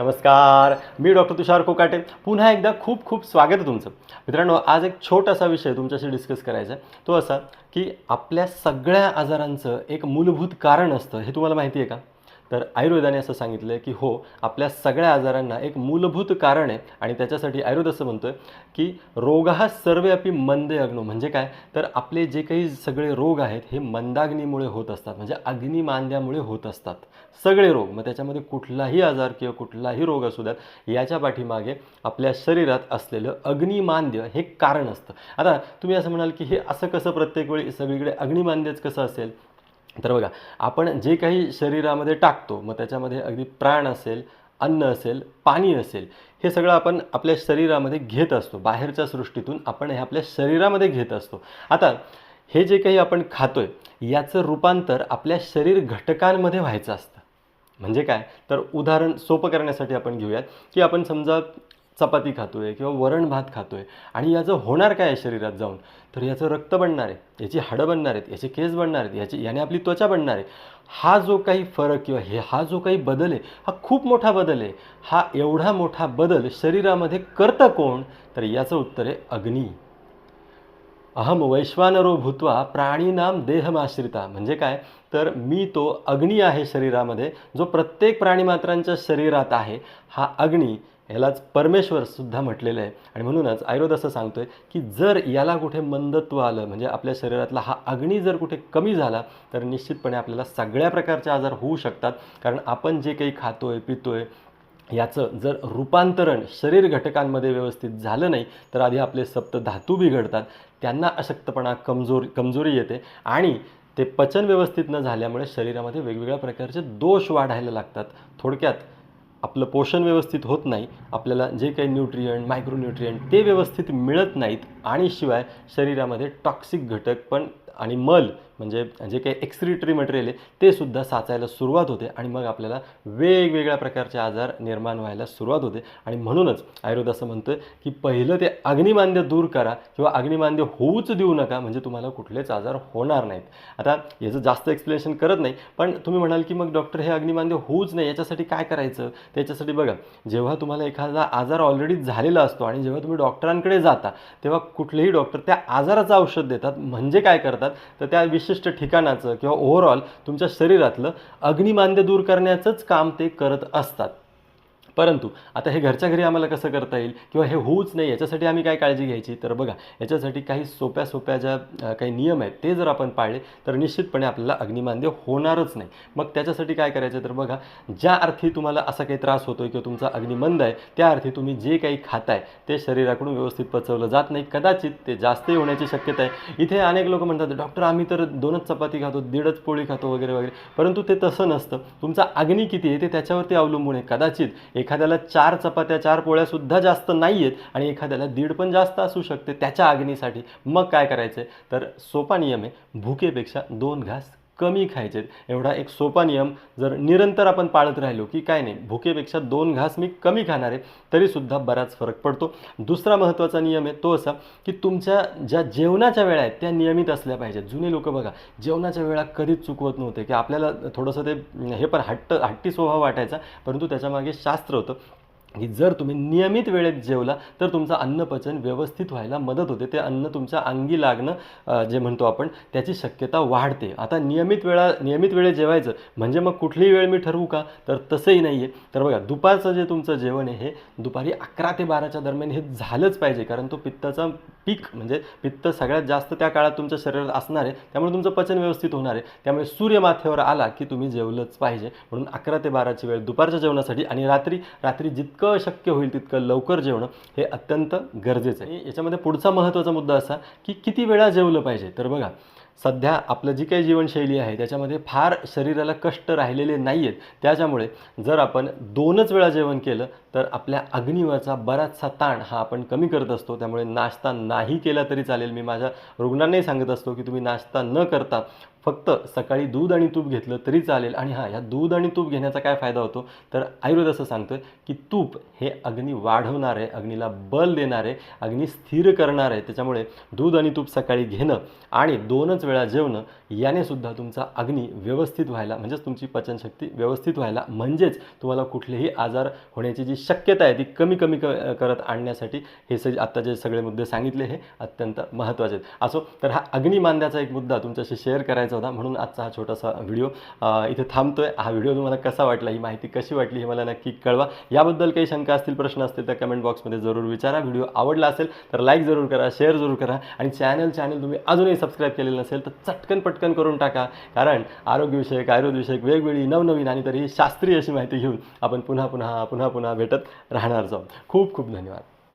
नमस्कार मी डॉक्टर तुषार कोकाटे. पुन्हा एकदा खूप खूप स्वागत आहे तुमचं. मित्रांनो आज एक छोटासा विषय तुमच्याशी डिस्कस करायचा आहे. तो असा की आपल्या सगळ्या आजारांचं एक मूलभूत कारण असतं हे तुम्हाला माहिती आहे का? तर आयुर्वेदाने असं सांगितलं आहे की हो आपल्या सगळ्या आजारांना एक मूलभूत कारण आहे आणि त्याच्यासाठी आयुर्वेद असं म्हणतो आहे की रोग हा सर्वे अपि मंद अग्नो. म्हणजे काय? तर आपले जे काही सगळे रोग आहेत हे मंदाग्नीमुळे होत असतात. म्हणजे अग्निमांद्यामुळे होत असतात. सगळे रोग. मग त्याच्यामध्ये कुठलाही आजार किंवा कुठलाही रोग असू द्यात याच्या पाठीमागे आपल्या शरीरात असलेलं अग्निमांद्य हे कारण असतं. आता तुम्ही असं म्हणाल की हे असं कसं प्रत्येक वेळी सगळीकडे अग्निमांद्यच कसं असेल? तर बघा आपण जे काही शरीरामध्ये टाकतो मग त्याच्यामध्ये अगदी प्राण असेल अन्न असेल पाणी असेल हे सगळं आपण आपल्या शरीरामध्ये घेत असतो. बाहेरच्या सृष्टीतून आपण हे आपल्या शरीरामध्ये घेत असतो. आता हे जे काही आपण खातोय याचं रूपांतर आपल्या शरीर घटकांमध्ये व्हायचं असतं. म्हणजे काय? तर उदाहरण सोपं करण्यासाठी आपण घेऊयात की आपण समजा चपाती खातोय किंवा वरण भात खातोय. आणि याचं होणार काय आहे शरीरात जाऊन? तर याचं रक्त बनणार आहे याची हाडं बनणार आहेत याचे केस बनणार आहेत याची याने आपली त्वचा बनणार आहे. हा जो काही फरक किंवा हे हा जो काही बदल आहे हा खूप मोठा बदल आहे. हा एवढा मोठा बदल शरीरामध्ये करतं कोण? तर याचं उत्तर आहे अग्नी. अहम वैश्वानरो भूत्वा प्राणीनाम देहमाश्रिता म्हणजे काय? तर मी तो अग्नी आहे शरीरामध्ये जो प्रत्येक प्राणीमात्रांच्या शरीरात आहे. हा अग्नी यालाच परमेश्वर सुद्धा म्हटलेलं आहे. आणि म्हणूनच आयुर्वेद असं सांगतोय की जर याला कुठे मंदत्व आलं म्हणजे आपल्या शरीरातला हा अग्नी जर कुठे कमी झाला तर निश्चितपणे आपल्याला सगळ्या प्रकारचे आजार होऊ शकतात. कारण आपण जे काही खातोय पितोय याचं जर रूपांतरण शरीर घटकांमध्ये व्यवस्थित झालं नाही तर आधी आपले सप्त धातू बिघडतात. त्यांना अशक्तपणा कमजोरी कमजोरी येते. आणि ते पचन व्यवस्थित न झाल्यामुळे शरीरामध्ये वेगवेगळ्या प्रकारचे दोष वाढायला लागतात. थोडक्यात आपलं पोषण व्यवस्थित होत नाही आपल्याला जे काही न्यूट्रियंट मायक्रोन्यूट्रियंट ते व्यवस्थित मिळत नाहीत आणि शिवाय शरीरामध्ये टॉक्सिक घटक पण आणि मल म्हणजे जे काही एक्सक्रिटरी मटेरियल आहे ते सुद्धा साचायला सुरुवात होते आणि मग आपल्याला वेगवेगळ्या प्रकारचे आजार निर्माण व्हायला सुरुवात होते. आणि म्हणूनच आयुर्वेद असं म्हणतं की पहिलं ते अग्निमांद्य दूर करा किंवा अग्निमांद्य होऊच देऊ नका म्हणजे तुम्हाला कुठलेच आजार होणार नाहीत. आता याचं जास्त एक्सप्लेनेशन करत नाही पण तुम्ही म्हणाल की मग डॉक्टर हे अग्निमांद्य होऊच नाही याच्यासाठी काय करायचं? त्याच्यासाठी बघा जेव्हा तुम्हाला एखादा आजार ऑलरेडी झालेला असतो आणि जेव्हा तुम्ही डॉक्टरांकडे जाता तेव्हा कुठलेही डॉक्टर त्या आजाराचं औषध देतात. म्हणजे काय करतात? तर त्या विशिष्ट ठिकाणाचं किंवा ओव्हरऑल तुमच्या शरीरातलं अग्निमांद्य दूर करण्याचंच काम ते करत असतात. परंतु आता हे घरच्या घरी आम्हाला कसं करता येईल? किंवा हे होऊच नाही याच्यासाठी आम्ही काय काळजी घ्यायची? तर बघा याच्यासाठी काही सोप्या सोप्या ज्या काही नियम आहेत ते जर आपण पाळले तर निश्चितपणे आपल्याला अग्निमांद्य होणारच नाही. मग त्याच्यासाठी काय करायचं? तर बघा ज्या अर्थी तुम्हाला असा काही त्रास होतो किंवा तुमचा अग्निमंद आहे त्या अर्थी तुम्ही जे काही खाताय ते शरीराकडून व्यवस्थित पचवलं जात नाही. कदाचित ते जास्तही होण्याची शक्यता आहे. इथे अनेक लोक म्हणतात डॉक्टर आम्ही तर दोनच चपाती खातो दीडच पोळी खातो वगैरे वगैरे. परंतु ते तसं नसतं. तुमचा अग्नी किती आहे ते त्याच्यावरती अवलंबून आहे. कदाचित एखाद्याला चार चपात्या चार पोळ्या सुद्धा जास्त नाही आहेत आणि एखाद्याला दीड पण जास्त असू शकते त्याच्या अग्नीसाठी. मग काय करायचं तर सोपा नियम आहे भुकेपेक्षा दोन घास कमी खायचेत. एवढा एक सोपा नियम जर निरंतर आपण पाळत राहिलो की काय नाही भुकेपेक्षा दोन घास मी कमी खाणार आहे तरीसुद्धा बराच फरक पडतो. दुसरा महत्त्वाचा नियम आहे तो असा की तुमच्या ज्या जेवणाच्या वेळा आहेत त्या नियमित असल्या पाहिजेत. जुने लोक बघा जेवणाच्या वेळा कधीच चुकवत नव्हते की आपल्याला थोडंसं ते हे पण हट्ट हट्टी स्वभाव वाटायचा परंतु त्याच्यामागे शास्त्र होतं की जर तुम्ही नियमित वेळेत जेवला तर तुमचं अन्नपचन व्यवस्थित व्हायला मदत होते. ते अन्न तुमच्या अंगी लागणं जे म्हणतो आपण त्याची शक्यता वाढते. आता नियमित वेळा नियमित वेळेत जेवायचं म्हणजे मग कुठलीही वेळ मी ठरवू का? तर तसंही नाही आहे तर बघा दुपारचं जे तुमचं जेवण आहे हे दुपारी अकरा ते बाराच्या दरम्यान हे झालंच पाहिजे. कारण तो पित्ताचा पीक म्हणजे पित्त सगळ्यात जास्त त्या काळात तुमच्या शरीरात असणार आहे. त्यामुळे तुमचं पचन व्यवस्थित होणार आहे. त्यामुळे सूर्य माथ्यावर आला की तुम्ही जेवलंच पाहिजे. म्हणून अकरा ते बाराची वेळ दुपारच्या जेवणासाठी आणि रात्री रात्री जितकं शक्य होईल तितकं लवकर जेवणं हे अत्यंत गरजेचं आहे. याच्यामध्ये पुढचा महत्त्वाचा मुद्दा असा की किती वेळा जेवलं पाहिजे? तर बघा सध्या आपलं जी काही जीवनशैली आहे त्याच्यामध्ये फार शरीराला कष्ट राहिलेले नाही आहेत त्याच्यामुळे जर आपण दोनच वेळा जेवण केलं तर आपल्या अग्निवरचा बराचसा ताण हा आपण कमी करत असतो. त्यामुळे नाश्ता नाही केला तरी चालेल. मी माझ्या रुग्णांनाही सांगत असतो की तुम्ही नाश्ता न करता फक्त सकाळी दूध आणि तूप घेतलं तरी चालेल. आणि हां ह्या दूध आणि तूप घेण्याचा काय फायदा होतो? तर आयुर्वेद असं सांगतोय की तूप हे अग्नी वाढवणार आहे अग्नीला बल देणार आहे अग्नी स्थिर करणार. आहे त्याच्यामुळे दूध आणि तूप सकाळी घेणं आणि दोनच वेळा जेवणं याने सुद्धा तुमचा अग्नी व्यवस्थित व्हायला म्हणजेच तुमची पचनशक्ती व्यवस्थित व्हायला म्हणजेच तुम्हाला कुठलेही आजार होण्याची जी शक्यता आहे ती कमी कमी क करत आणण्यासाठी हे स आत्ता जे सगळे मुद्दे सांगितले हे अत्यंत महत्त्वाचे आहेत. असो तर हा अग्निमांद्याचा एक मुद्दा तुमच्याशी शेअर करायचा होता. म्हणून आजचा हा छोटासा व्हिडिओ इथे थांबतोय. हा व्हिडिओ तुम्हाला कसा वाटला ही माहिती कशी वाटली हे मला नक्की कळवा. याबद्दल काही शंका असतील प्रश्न असतील तर कमेंट बॉक्समध्ये जरूर विचारा. व्हिडिओ आवडला असेल तर लाईक जरूर करा शेअर जरूर करा. आणि चॅनल चॅनल तुम्ही अजूनही सबस्क्राईब केलेलं नसेल तर चटकन पटकन करून टाका. कारण आरोग्यविषयक आयुर्वेदविषयक वेगवेगळी नवनवीन आणि तरी शास्त्रीय अशी माहिती घेऊन आपण पुन्हा पुन्हा पुन्हा पुन्हा भेटत राहणार जाऊ खूप खूप धन्यवाद.